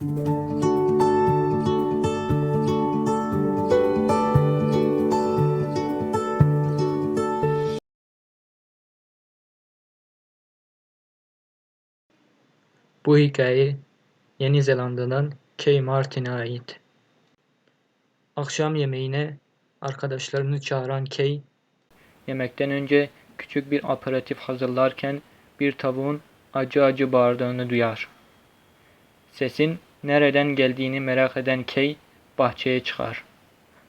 Bu hikaye Yeni Zelanda'dan Kay Martin'e ait. Akşam yemeğine arkadaşlarını çağıran Kay, yemekten önce küçük bir aperatif hazırlarken bir tavuğun acı acı bağırdığını duyar. Sesin nereden geldiğini merak eden Kay bahçeye çıkar.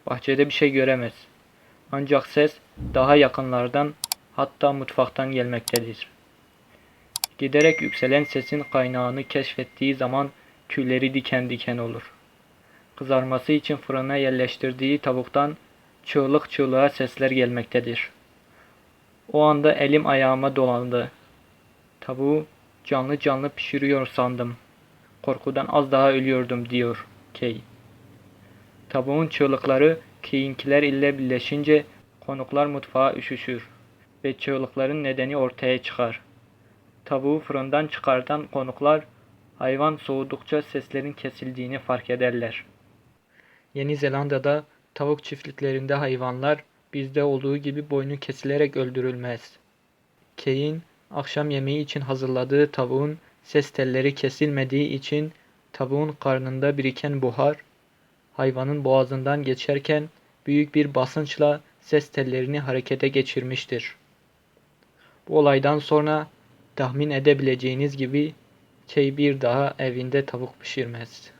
Bahçede bir şey göremez. Ancak ses daha yakınlardan hatta mutfaktan gelmektedir. Giderek yükselen sesin kaynağını keşfettiği zaman tüyleri diken diken olur. Kızarması için fırına yerleştirdiği tavuktan çığlık çığlığa sesler gelmektedir. O anda elim ayağıma dolandı. Tavuğu canlı canlı pişiriyor sandım. Korkudan az daha ölüyordum diyor Kay. Tavuğun çığlıkları Kay'inkiler ile birleşince konuklar mutfağa üşüşür ve çığlıkların nedeni ortaya çıkar. Tavuğu fırından çıkartan konuklar hayvan soğudukça seslerin kesildiğini fark ederler. Yeni Zelanda'da tavuk çiftliklerinde hayvanlar bizde olduğu gibi boynu kesilerek öldürülmez. Kay'in akşam yemeği için hazırladığı tavuğun ses telleri kesilmediği için tavuğun karnında biriken buhar hayvanın boğazından geçerken büyük bir basınçla ses tellerini harekete geçirmiştir. Bu olaydan sonra tahmin edebileceğiniz gibi Kay bir daha evinde tavuk pişirmez.